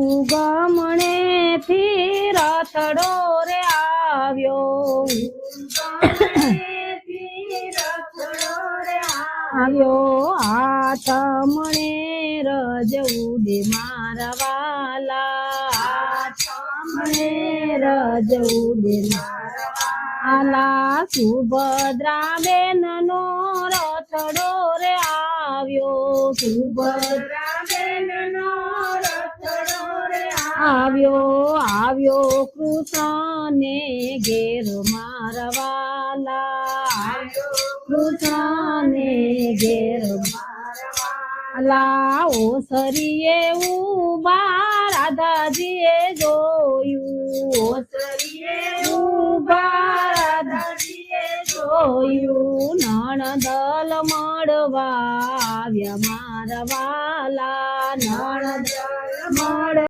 ગમણે થી રથડો રે આવ્યો. આવ્યો. હાથ મણે રજ ઉડે મારા વાલા. મણે રજ ઉડે મારા વાલા સુભદ્રા બેન નો રથડો રે આવ્યો. સુભદ્રા બેન આવ્યો આવ્યો કૃષ્ણને ઘેર મારવાલા. કૃષ્ણને ઘેર મારવાલા. સરીએ ઊભા રાધાજીએ જોયું. ઓસરીએ ઊભા રાધાજીએ જોયું. નણદલ મળવા આવ્યા મારા વાલા